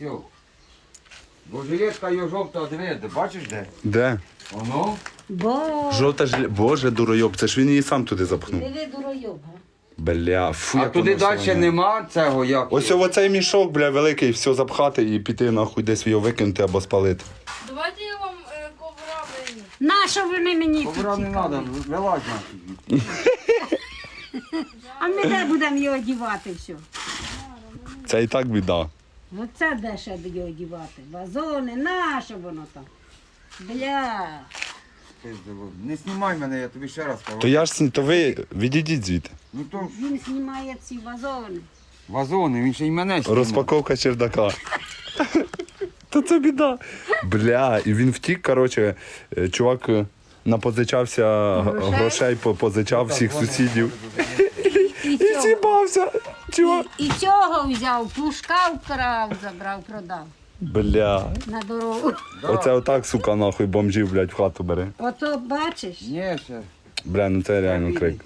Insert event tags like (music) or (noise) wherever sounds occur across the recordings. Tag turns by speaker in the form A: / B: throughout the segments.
A: Все. Бо жилетка його жовта, диви, ти бачиш де?
B: Де?
A: Воно?
C: Бо
B: Жовта ж. Боже, дуройоб, це ж він її сам туди запхнув.
C: диви дуройоб.
B: Бля, фу,
A: А
B: як
A: туди
B: воно
A: далі
B: солоне.
A: нема цього як.
B: Ось
A: його?
B: оцей мішок, бля, великий, все запхати і піти нахуй десь його викинути або спалити.
D: Давайте я вам е, ковра виніс.
C: Нащо вони мені тут
A: Ковра не
C: цікаві?
A: треба, вилазь нафіг.
C: А ми де будемо його дівати все?
B: Це і так біда.
C: Оце де ще його дівати? Вазони, нащо воно там? Бля.
A: Пиздило. Не знімай мене, я тобі ще раз кажу.
B: То я ж сні- то ви відійдіть звідти.
A: Ну то
C: Він знімає ці вазони.
A: вазони, він ще й мене знімає.
B: Розпаковка чердака. (laughs) То це біда. Бля, і він втік, коротше, е, чувак е, напозичався г-
C: Грошей?
B: грошей, по- позичав всіх сусідів. (laughs)
C: І
B: І
C: цього,
B: зібався. Чувак.
C: і, і цього взяв, плужка вкрав, забрав, продав
B: Бля.
C: на дорогу.
A: Да.
B: Оце отак, сука, нахуй бомжів, блядь, в хату бере.
C: Ото бачиш?
A: Ні, ще.
B: Бля, ну це реально крик.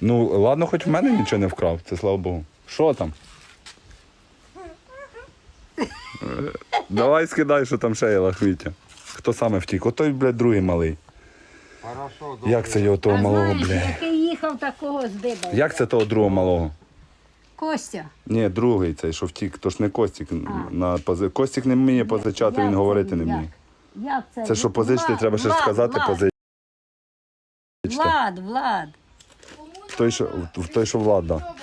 B: Ну, ладно, хоч в мене нічого не вкрав, це слава Богу. Що там? Давай скидай, що там ще є лахвіття. Хто саме втік? Отой, блядь, другий малий.
A: Хорошо, добре.
B: Як це його того малого, блядь?
C: який їхав такого здибав?
B: Як це того другого малого?
C: Костя.
B: Ні, другий цей, що втік, то ж не Костік.
C: А.
B: На пози... Костік не вміє позичати,
C: Як
B: він
C: це
B: говорити не
C: як?
B: вміє.
C: Як це?
B: Це що позичити,
C: Влад,
B: треба ще
C: Влад,
B: сказати
C: Влад,
B: позичити.
C: Влад, Влад.
B: Той, що, в- той, що влад, да.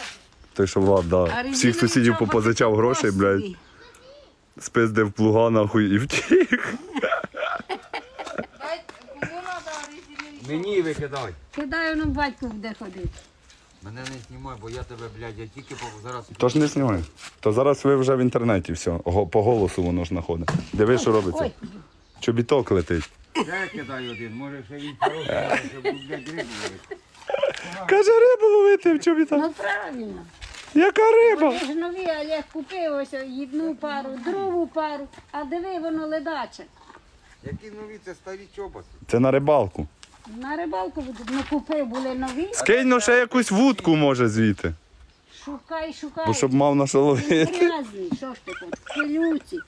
B: Той, що влад, да. Всіх сусідів попозичав грошей, блядь.
C: Кості.
B: Спиздив плуга нахуй і втік.
A: Мені викидай.
C: Кидаю, ну батько буде ходити.
A: Мене не знімай, бо я тебе, блядь, я тільки по- зараз.
B: Тож не знімай. То зараз ви вже в інтернеті все. Го- По голосу воно ж знаходить. Диви, що робиться.
C: Ой,
B: Чобіток летить.
A: Ще кидай один, може ще він хороший, може, ще, блядь, рибу ловить.
B: Каже, рибу ловити в чобіток.
C: ну правильно.
B: Яка риба?
C: Вони ж нові, а я купив ось одну пару, другу пару, а диви, воно ледаче.
A: Які нові, це старі чоботи.
B: Це на рибалку.
C: На рибалку буду. Ну купив, були нові.
B: Скинь ну ще якусь вудку може звідти.
C: Шукай, шукай.
B: Бо щоб мав на що
C: Він
B: ловити.
C: грязний, що ж ти тут? Пилюці,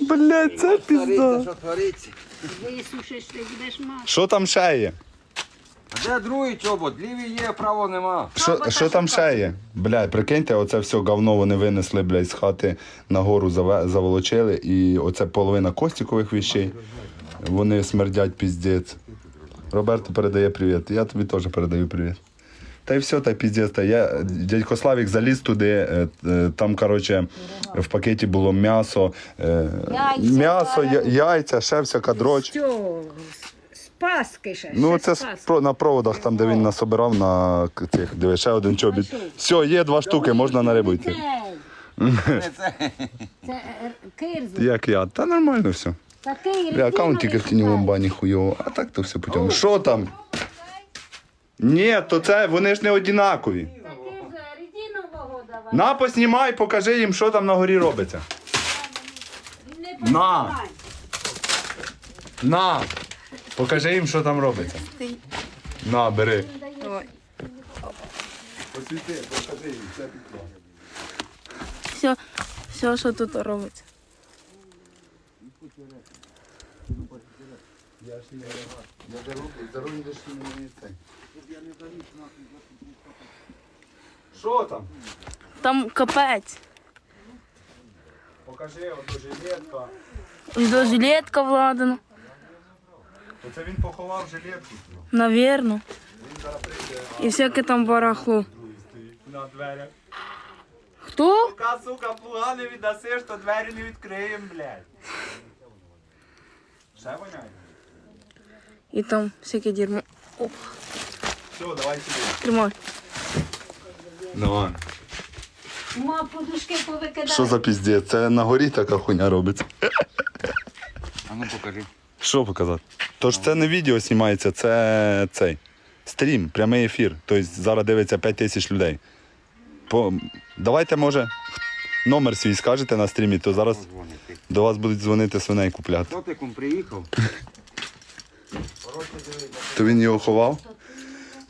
B: Блядь, це
A: Твориться,
B: пізда.
A: що твориться.
C: висушиш, ти будеш мати.
B: Що там ще є?
A: А де другий чобот? Лівий є, право нема.
B: Що, що там ще є? Блядь, прикиньте, оце все говно вони винесли, блядь, з хати нагору заве- заволочили, і оце половина костікових вещей. Вони смердять піздець. Роберто передає привіт. Я тобі теж передаю привіт. Та й все, та піздець. Та я, дядько Славік заліз туди, е, е, там, коротше, в пакеті було м'ясо, е,
C: Яйця,
B: м'ясо, я- яйця, ще всяка дроч.
C: Що? З Паски ще.
B: Ну,
C: ще
B: це
C: з
B: про- на проводах, там, де він насобирав на к- цих, диви, ще один чобіт. Все, є два штуки, можна на рибу йти.
A: Це.
C: Це е, кирза.
B: Як я? Та нормально все. Бля, аккаунт тільки в тіньовому бані хуйово, а так то все путем. Що там? Ні, то це вони ж не однакові. На, поснімай, покажи їм, що там на горі робиться. На. На! Покажи їм, що там робиться. На, бери. Посвіти, покажи їм, це
D: Все, все, що тут робиться.
B: Я ж не я дарую, дарую лише мені цей. Що там?
D: Там капець.
B: Покажи, ото жилетка.
D: Ось до жилетка владана.
B: Оце він поховав жилетку.
D: Навірно.
B: Він зараз прийде,
D: І всяке там барахло.
B: другий стоїть на дверях.
D: Хто?
B: Поки, сука, плуга не віддасиш, то двері не відкриємо, блядь. Ще воняє?
D: І там всяке дерьмо. О,
B: Все, давай сюди.
D: тримай.
B: Давай.
C: Ма подушки повикидали.
B: Що за піздець? Це на горі така хуйня робиться.
A: А ну покажи.
B: Що показати? Тож це не відео знімається, це цей стрім, прямий ефір. Тобто зараз дивиться 5 тисяч людей. По... Давайте, може, номер свій скажете на стрімі, то зараз до вас будуть дзвонити свиней купляти.
A: Хто ти кум приїхав?
B: То він його ховав.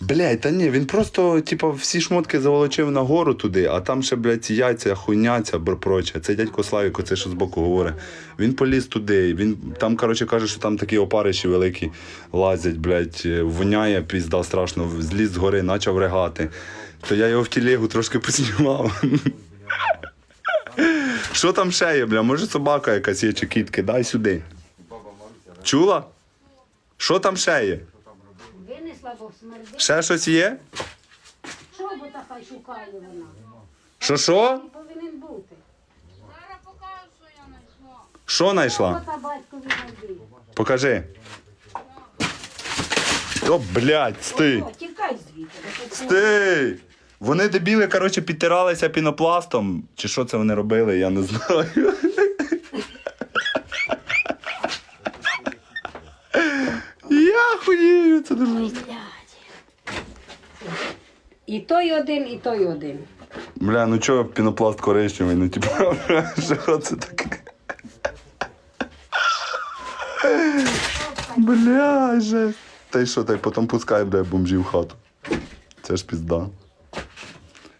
B: Блядь, та ні, він просто, типу, всі шмотки заволочив на гору туди, а там ще, блядь, яйця, хуйняця, бр проче. Це дядько Славік, оце що збоку говорить. Він поліз туди. Він там, коротше, каже, що там такі опариші великі лазять, блядь, е, воняє, пізда страшно, зліз з гори, почав ригати. То я його в тілегу трошки поснімав. Що там ще є, бля? Може собака якась є чи кітки, дай сюди. Чула? Що там ще є?
C: Винесла, бо смердить.
B: Ще щось є?
C: Що бо така шукає вона?
B: Що що?
C: Він повинен бути.
B: Що знайшла?
C: Ота батькові знайди.
B: Покажи. О, блядь, стий.
C: О, тікай звідти. бо тут
B: Стий! Вони дебіли, коротше, підтиралися пінопластом. Чи що це вони робили, я не знаю. Хуєю, це дуже жорстко.
C: І той один, і той один.
B: Бля, ну чого пінопласт коричневий? Ну типу, (laughs) що це таке? Бля, же. Та й що, та й потім пускай, бля, бомжів в хату. Це ж пізда.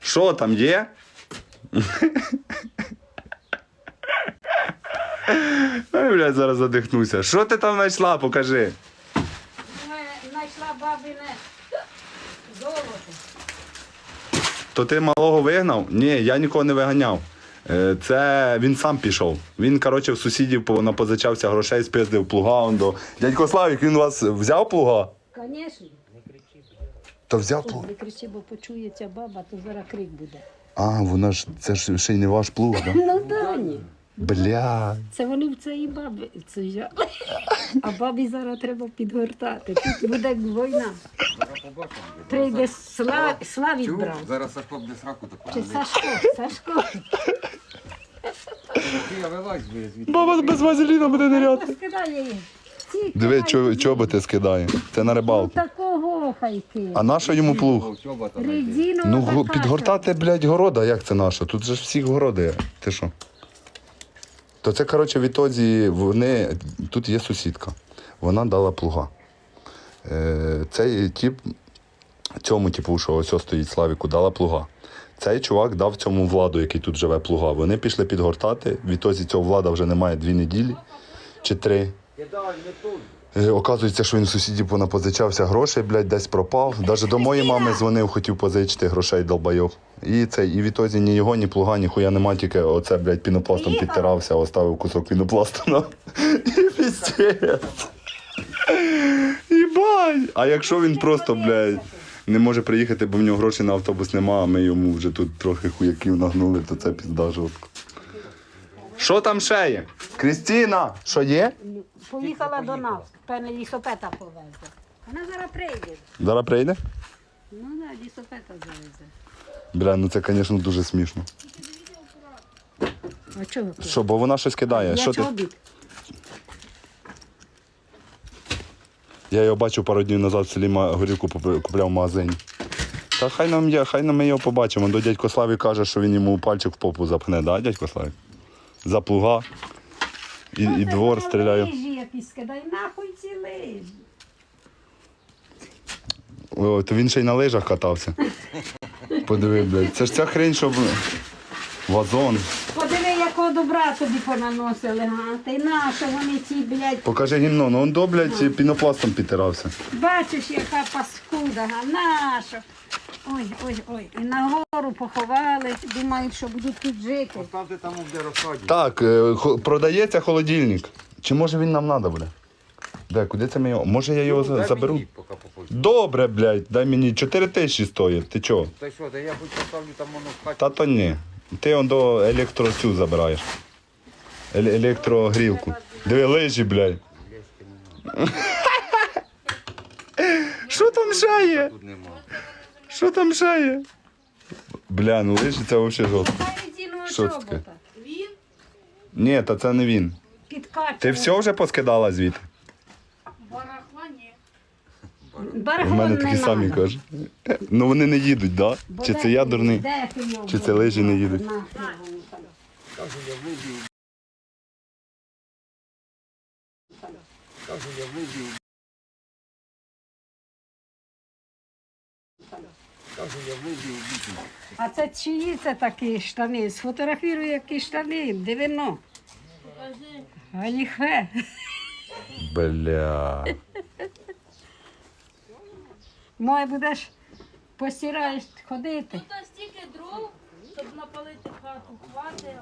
B: Що там є? (laughs) Ой, блядь, зараз задихнуся. Що ти там знайшла, покажи.
C: Бабине золото.
B: То ти малого вигнав? Ні, я нікого не виганяв. Е, Це він сам пішов. Він, коротше, в сусідів напозичався грошей, спиздив плуга. Он до... Дядько Славік, він у вас взяв плуга?
C: Звісно.
B: То взяв плуг.
C: Не кричи, бо почується баба, то зараз крик буде.
B: А, вона ж це ж ще й не ваш плуг, да?
C: Ну да, ні.
B: Бля.
C: Це вони в цієї баби це взяли. А бабі зараз треба підгортати. Тут буде війна. Прийде Сла... Славік
A: Чув?
C: брав.
A: Зараз Сашко буде сраку таку.
C: Чи Сашко? Сашко.
A: Я вилазь би звідти.
B: Баба без вазеліна буде ниряти.
C: Скидає її. Ці
B: Диви,
C: кидають.
B: чоботи скидає. Це на
C: Ну
B: рибалку.
C: такого хайки.
B: А нащо йому плуг?
A: Чобота.
C: Резинова
B: Ну, го- підгортати, блядь, города, як це наше? Тут же ж всіх городи. Ти що? То це, коротше, відтоді вони. Тут є сусідка. Вона дала плуга. Е, цей тіп, цьому типу, що ось стоїть Славіку, дала плуга. Цей чувак дав цьому владу, який тут живе, плуга. Вони пішли підгортати. Відтоді цього влада вже немає дві неділі чи три. Оказується, що він у сусідів понапозичався грошей, блядь, десь пропав. Навіть до моєї мами дзвонив, хотів позичити грошей долбайов. І це, і відтоді ні його, ні плуга, ніхуя нема, тільки оце, блядь, пінопластом підтирався, оставив кусок пінопласту на. І піздець. Їбать! А якщо він просто, блядь, не може приїхати, бо в нього грошей на автобус нема, а ми йому вже тут трохи хуяків нагнули, то це пізда жорстко. Що там ще є? Крістіна, що є?
C: Поїхала до нас. Певне, лісопета повезла. Вона зараз прийде.
B: Зараз прийде?
C: Ну да, лісопета завезе.
B: Бля, ну це, звісно, дуже смішно.
C: А чого?
B: Що, бо вона щось кидає.
C: Я
B: Що ти?
C: чобіт.
B: Я його бачив пару днів назад в селі ма- горілку попи- купляв в магазині. Та хай нам є, хай нам ми його побачимо. До дядько Славі каже, що він йому пальчик в попу запхне, да, дядько Славі? За плуга. І, і двор стріляє.
C: Лижі якісь кидай, нахуй ці лижі.
B: О, то він ще й на лижах катався. Подиви, блядь. Це ж ця хрень, щоб вазон.
C: Подиви, якого добра тобі понаносили, га? Та й нащо вони ці, блядь,
B: Покажи гімно, ну он до, блядь, пінопластом підтирався.
C: бачиш, яка паскуда, га? Нащо? Ой, ой, ой. І нагору поховали, думають, що будуть тут жити.
A: Поставте там, де розсаді.
B: Так, е, хо- продається холодильник. Чи може він нам треба буде? Де, куди це ми його? Може я його за-
A: Дай
B: заберу?
A: мені, поки попозже.
B: Добре, блядь, дай мені 4 тисячі стоїть. Ти чого?
A: Та що, та я хоч поставлю там воно в хаті.
B: Та то ні. Ти он до електро цю забираєш. Еле- електрогрілку. Диви лижі, блядь. Що там ще є?
A: Тут нема.
B: Що там ще є? Бля, ну лижі це взагалі жорстко. Що це таке? Ні, та це не він.
C: Підкачував.
B: Ти все вже поскидала звідти? У
C: Барахлон
B: мене такі самі
C: надо.
B: кажуть. Ну вони не їдуть, да? Чи це я дурний?
C: де ти його
B: Чи це лижі не їдуть?
C: нахрен воно там? А це чиї це такі штани? Сфотографіруй, які штани, дивино. Галіхе.
B: Бля.
C: Моє будеш постираєш ходити.
D: Тут стільки дров, щоб напалити хату, хватить,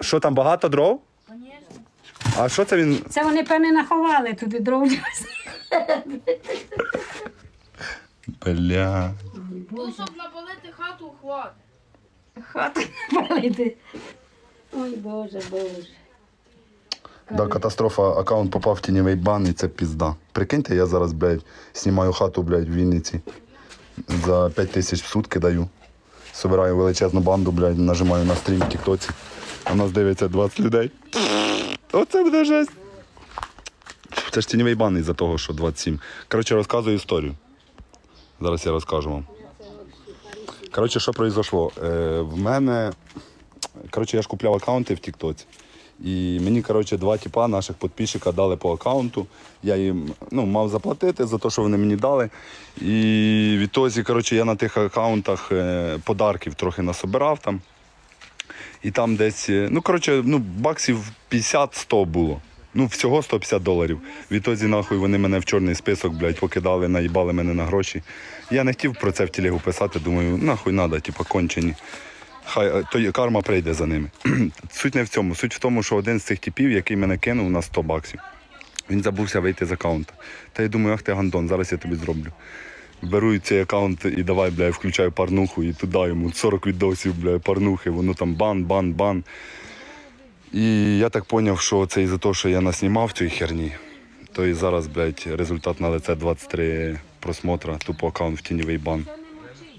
B: Що там багато дров?
D: звісно.
B: А що це він?
C: Це вони певне наховали туди дров.
B: Бля.
D: Ну, щоб напалити хату, хватить.
C: Хату палити. Ой, Боже, Боже.
B: Да, катастрофа, аккаунт попав в тіньовий бан і це пізда. Прикиньте, я зараз, блядь, знімаю хату, блядь, в Вінниці. За 5 тисяч в сутки даю. Собираю величезну банду, блядь, нажимаю на стрім в Тіктоці. А нас дивиться 20 людей. Оце буде жесть. Це ж тіньовий бан із-за того, що 27. Коротше, розказую історію. Зараз я розкажу вам. Коротше, що произошло? Е, в мене. Коротше, я ж купляв аккаунти в Тіктоці. І мені, коротше, два тіпа наших підписчика дали по аккаунту. Я їм ну, мав заплатити за те, що вони мені дали. І відтоді, коротше, я на тих аккаунтах е, подарків трохи насобирав там. І там десь, е, ну, коротше, ну, баксів 50-100 було. Ну, всього 150 доларів. Відтоді, нахуй, вони мене в чорний список, блядь, покидали, наїбали мене на гроші. Я не хотів про це в телегу писати, думаю, нахуй надо, типу, кончені. Хай е, то карма прийде за ними. (clears throat) суть не в цьому. Суть в тому, що один з цих типів, який мене кинув на 100 баксів, він забувся вийти з аккаунта. Та я думаю, ах ти гандон, зараз я тобі зроблю. Беру цей аккаунт і давай, бля, включаю парнуху і туди йому 40 відосів, бля, парнухи, воно там бан, бан, бан. І я так зрозумів, що це із-за того, що я наснімав цієї херні. То і зараз, блядь, результат на лице 23 просмотра, тупо аккаунт в тіньовий бан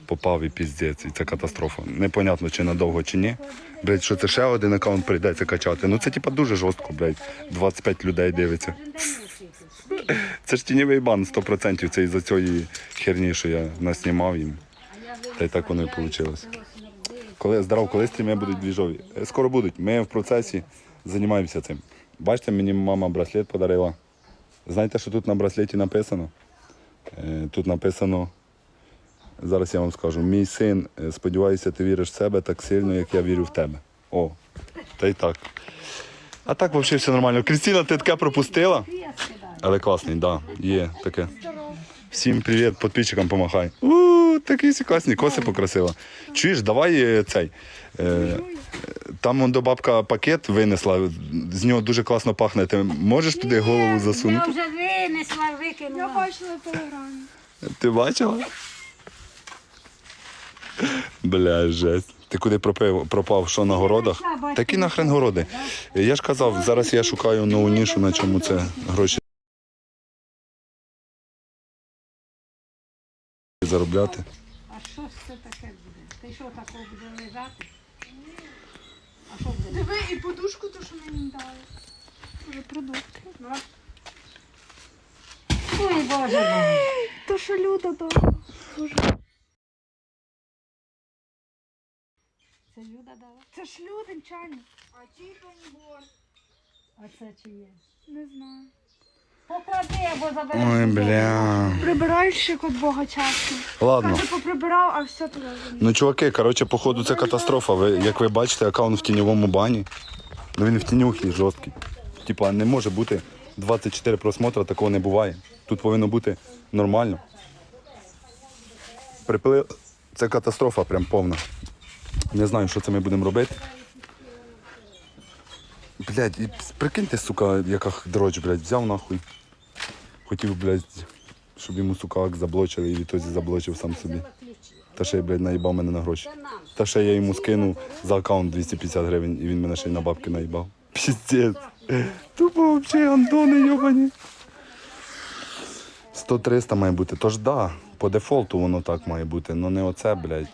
B: попав і піздець, і це катастрофа. Непонятно, чи надовго, чи ні. Блять, що це ще один аккаунт прийдеться качати. Ну це типа дуже жорстко, блядь. 25 людей дивиться. (laughs) Це ж тіньовий бан 100%. Це із-за цієї херні, що я наснімав їм. Та й так воно і вийшло. Коли здоров, коли стріми будуть двіжові? Е, Скоро будуть. Ми в процесі займаємося цим. Бачите, мені мама браслет подарила. Знаєте, що тут на браслеті написано? Е, Тут написано Зараз я вам скажу. Мій син, е, сподіваюся, ти віриш в себе так сильно, як я вірю в тебе. О, та й так. А так взагалі все нормально. Крістіна, ти таке пропустила? Але класний, так, да, є таке. Всім привіт, підписчикам помахай. Такі всі класні, коси покрасила. Чуєш, давай е, цей. Е, там до бабка пакет винесла, з нього дуже класно пахне. Ти можеш туди голову
C: Я
B: засунути?
C: вже винесла, викинула.
E: Я бачила в телеграмі.
B: Ти бачила? Бля, жесть. Ти куди пропив, пропав, що на городах? Такі нахрен городи. Я ж казав, зараз я шукаю нову нішу, на чому це гроші заробляти.
C: А що ж це таке буде? Ти що такого буде лежати? А що буде?
E: Диви і подушку, то що мені дали. Вже продукти.
C: Ой, Боже.
E: То що люда дала. Боже.
C: Це Люда дала?
E: Це ж людин чайник. А ті панібор.
C: А це чи є?
E: Не знаю.
C: Поклади або забери.
B: Ой, бля.
E: Прибираєш як от Бога часто.
B: Ладно.
E: Каже, поприбирав, а все туди.
B: Ну, чуваки, коротше, походу, це катастрофа. Ви, як ви бачите, аккаунт в тіньовому бані. Ну він в тінюхі жорсткий. Типа не може бути 24 просмотра, такого не буває. Тут повинно бути нормально. Припили... Це катастрофа прям повна. Не знаю, що це ми будемо робити. Блядь, і прикиньте, сука, яка дрочь, блядь, взяв нахуй. Хотів, блядь, щоб йому сука ак заблочили і відтоді заблочив сам собі. Та ще й, блядь, наїбав мене на гроші. Та ще я йому скинув за аккаунт 250 гривень, і він мене ще й на бабки наїбав. (laughs) Піздець. Тупо взагалі андони йобані. 100-300 має бути. Тож да, по дефолту воно так має бути, але не оце, блядь.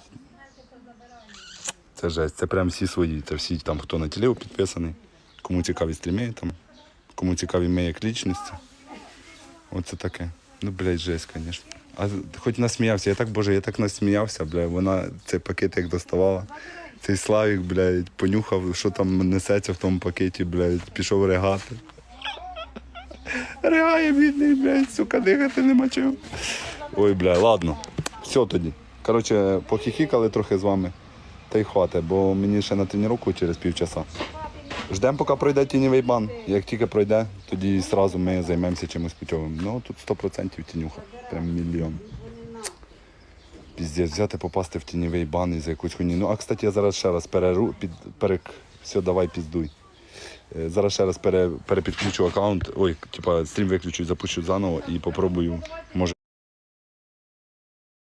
B: Це жесть, це прям всі свої. Це всі там, хто на тілео підписаний, кому цікаві стріми, там, кому цікаві ми як лічності. Оце таке. Ну, блядь, жесть, звісно. А хоч насміявся, я так, боже, я так насміявся, блядь. Вона цей пакет як доставала. Цей Славік, блядь, понюхав, що там несеться в тому пакеті, блядь, пішов ригати. Ригає, бідний, блядь, сука, дихати нема чим. Ой, бля, ладно. Все тоді. Коротше, похихікали трохи з вами. Та й хватить, бо мені ще на тренування через півчаса. Ждемо, поки пройде тіньовий бан. Як тільки пройде, тоді одразу ми займемося чимось путьовим. Ну тут 100% тінюха. Прям мільйон. Піздець, взяти, попасти в тіньовий бан із якусь хуйні. Ну, а кстати, я зараз ще раз переру, під, перек... Все, давай піздуй. Е, Зараз ще раз пере, перепідключу аккаунт. Ой, типа стрім виключу, запущу заново і попробую. Може.